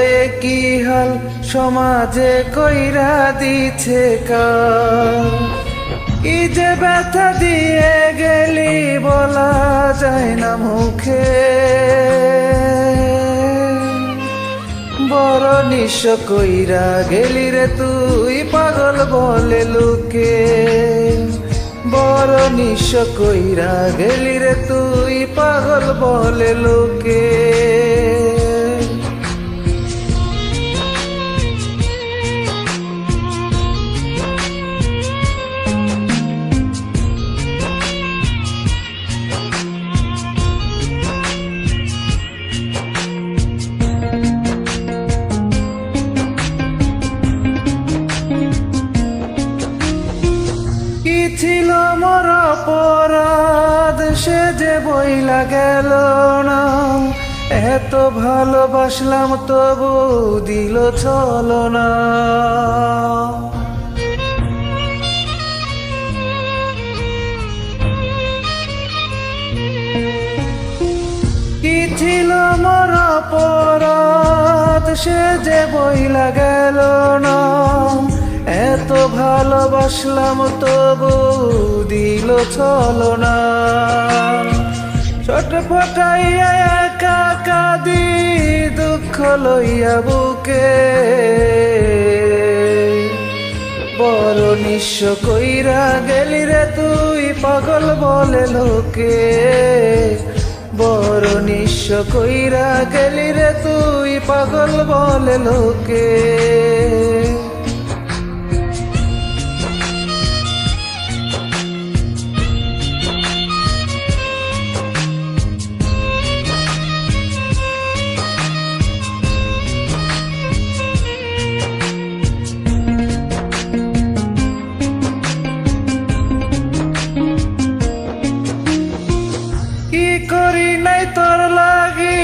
এ কি হাল, সমাজে কইরা দিছে কাল। কি যে ব্যথা দিয়ে গেলি বলা যায় না মুখে। বড় নিঃস্ব কইরা গেলি রে তুই পাগল বলে লোকে। বড় নিঃস্ব কইরা গেলি রে তুই পাগল বলে লোকে। সে যে বইলা গেল না, এত ভালোবাসলাম তবু দিল চলো না। কি ছিল মোর অপরাধ, সে যে বইলা এত ভালোবাসলাম, তবু দিল চলো না ছোট ফটাইয়া একা কাদি, দুঃখ লইয়া বুকে। বড় নিঃস্ব কইরা গেলি রে তুই, পাগল বলে লোকে। বড় নিঃস্ব কইরা গেলি রে তুই, পাগল বলে লোকে। কি করি নাই তোর লাগি?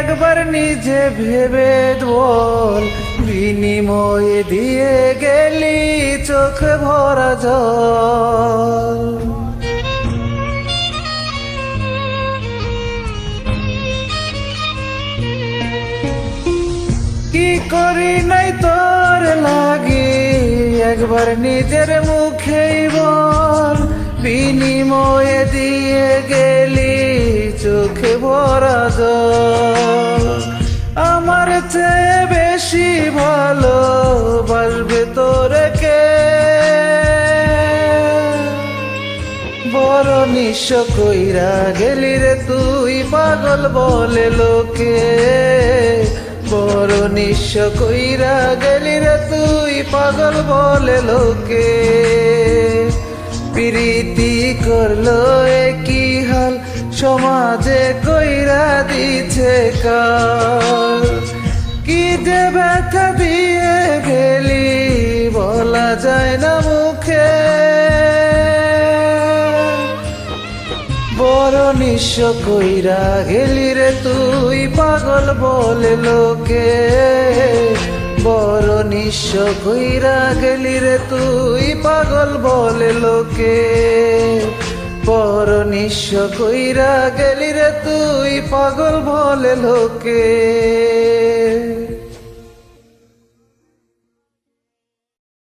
একবার নিজে ভেবে বল, বিনিময়ে দিয়ে গেলি চোখ ভরা জল। কি করি নাই তোর লাগি? একবার নিজের মুখেই বল বিনিময়ে দিয়ে গেলি চোখে ভরা আমার চেয়ে বেশি ভালো বাসবে তোরে কে? বড় নিঃস্ব কইরা গেলি রে তুই পাগল বলে লোকে। বড় নিঃস্ব কইরা গেলি রে তুই পাগল বলে লোকে। প্রীতি করল কি হাল, সমাজে কইরা দিছে কাল। কি যে ব্যথা দিয়ে গেলি বলা যায় না মুখে। বড় নিঃস্ব কইরা গেলি রে তুই, পাগল বলে লোকে। বড় নিঃস্ব ভুইরা গেলি রে তুই পাগল বলে লোকে। বড় নিঃস্ব কইরা গেলি রে তুই পাগল বলে লোকে।